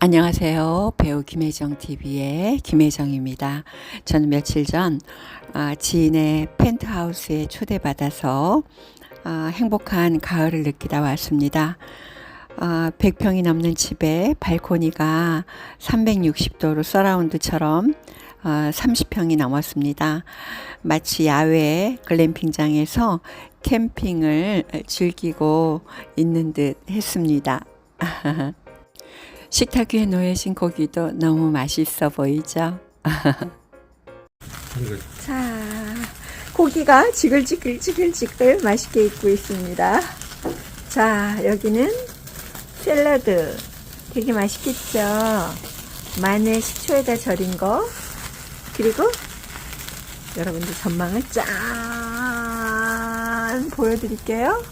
안녕하세요. 배우 김혜정 TV의 김혜정입니다. 저는 며칠 전 아, 지인의 펜트하우스에 초대받아서 아, 행복한 가을을 느끼다 왔습니다. 아, 100평이 넘는 집에 발코니가 360도로 서라운드처럼 아, 30평이 넘었습니다. 마치 야외 글램핑장에서 캠핑을 즐기고 있는 듯 했습니다. 식탁 위에 놓여진 고기도 너무 맛있어 보이죠? 자, 고기가 지글지글지글지글 맛있게 익고 있습니다. 자, 여기는 샐러드. 되게 맛있겠죠? 마늘 식초에다 절인 거. 그리고 여러분들 전망을 짠 보여드릴게요.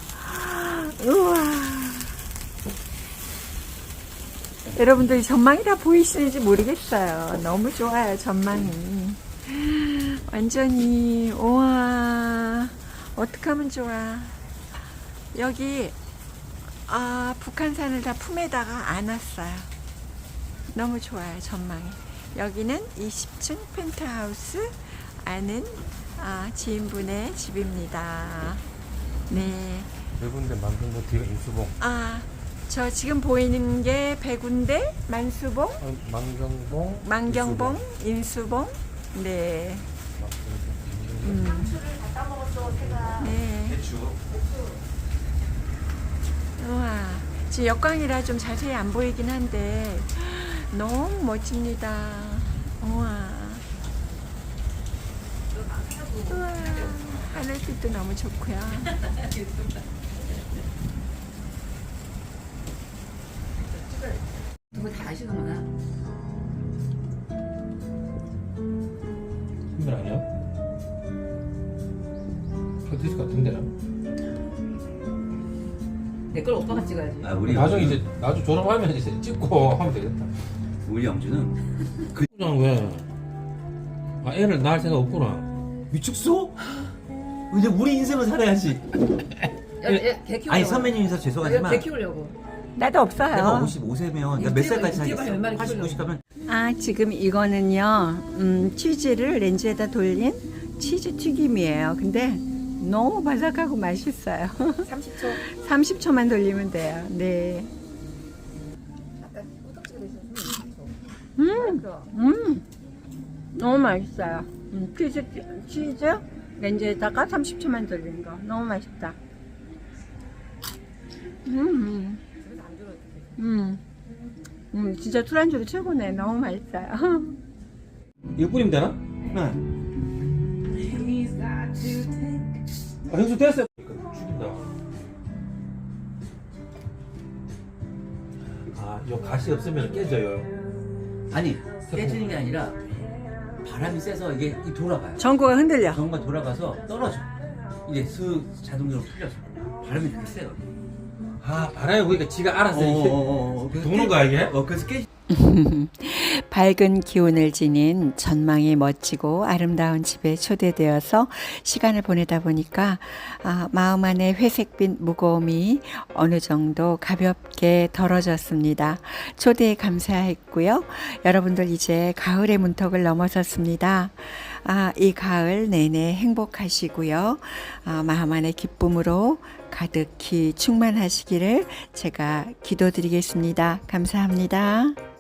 우와. 여러분들 전망이 다 보이시는지 모르겠어요. 너무 좋아요, 전망이. 완전히, 우와. 어떡하면 좋아. 여기, 아, 북한산을 다 품에다가 안았어요. 너무 좋아요, 전망이. 여기는 20층 펜트하우스 아는 아, 지인분의 집입니다. 네. 네 군데 만든 거 뒤가 인수봉, 아, 저 지금 보이는 게 백운대, 만수봉, 어, 만경봉, 만경봉, 인수봉. 네. 음. 네. 우와. 지금 역광이라 좀 자세히 안 보이긴 한데 너무 멋집니다. 우와. 우와. 하늘빛도 너무 좋고요. 두분 다 아시는구나. 힘들 아니야? 패티스 같은데. 내걸 오빠가 찍어야지. 아 우리 나중에 이제 나중 졸업하면 이제 찍고 하면 되겠다. 우리 영주는 그냥 왜? 아 애를 낳을 생각 없구나. 미축소? 이제 우리 인생을 살아야지. 야, 얘, 개 키우려고. 아니 선배님이서 죄송하지만 개 키우려고. 나도 없어요. 내가 55세면 내가 몇 살까지 육개월 살겠어? 얼마나 80, 90 키우려고. 가면 아, 지금 이거는요, 음, 치즈를 렌즈에다 돌린 치즈 튀김이에요. 근데 너무 바삭하고 맛있어요. 30초. 30초만 돌리면 돼요. 네. 되셔서 음, 음, 너무 맛있어요. 음, 치즈, 치즈 렌즈에다가 30초만 돌린 거. 너무 맛있다. 음, 음, 음, 진짜 술안주로 최고네. 너무 맛있어요. 이거 뿌리면 되나? 네. 아 형수 됐어요. 죽인다. 아, 요 가시 없으면 깨져요. 아니 깨지는 게 아니라 바람이 세서 이게 이 돌아가요. 전구가 흔들려. 정말 돌아가서 떨어져. 이게 슥 자동적으로 풀려서 바람이 되게 세요. 아, 바람이 보니까 지가 알아서 이렇게 어, 도는 거야 이게? 어 그래서 깨. 밝은 기운을 지닌 전망이 멋지고 아름다운 집에 초대되어서 시간을 보내다 보니까 아, 마음 안에 회색빛 무거움이 어느 정도 가볍게 덜어졌습니다. 초대에 감사했고요. 여러분들 이제 가을의 문턱을 넘어섰습니다. 아, 이 가을 내내 행복하시고요. 아, 마음 안에 기쁨으로 가득히 충만하시기를 제가 기도드리겠습니다. 감사합니다.